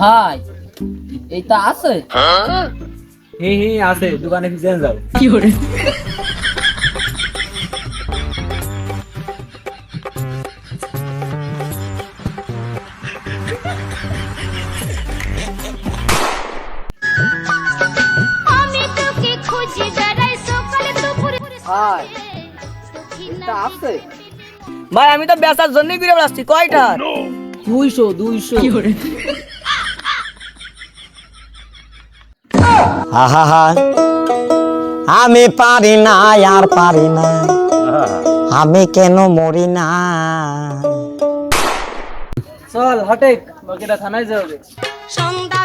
ভাই এইটা আছে? হি হি আছে দোকানে পিছনে যাও কি দুপুরে। ভাই আমি তো বেচার জন্যই ঘুরে বেড়াচ্ছি কয়টা? দুইশো দুইশো। আহা আমি পারি না আর পারি না। আমি কেন মরি না? চল হটে বাকিটা থানায় যাবে সন্ধ্যা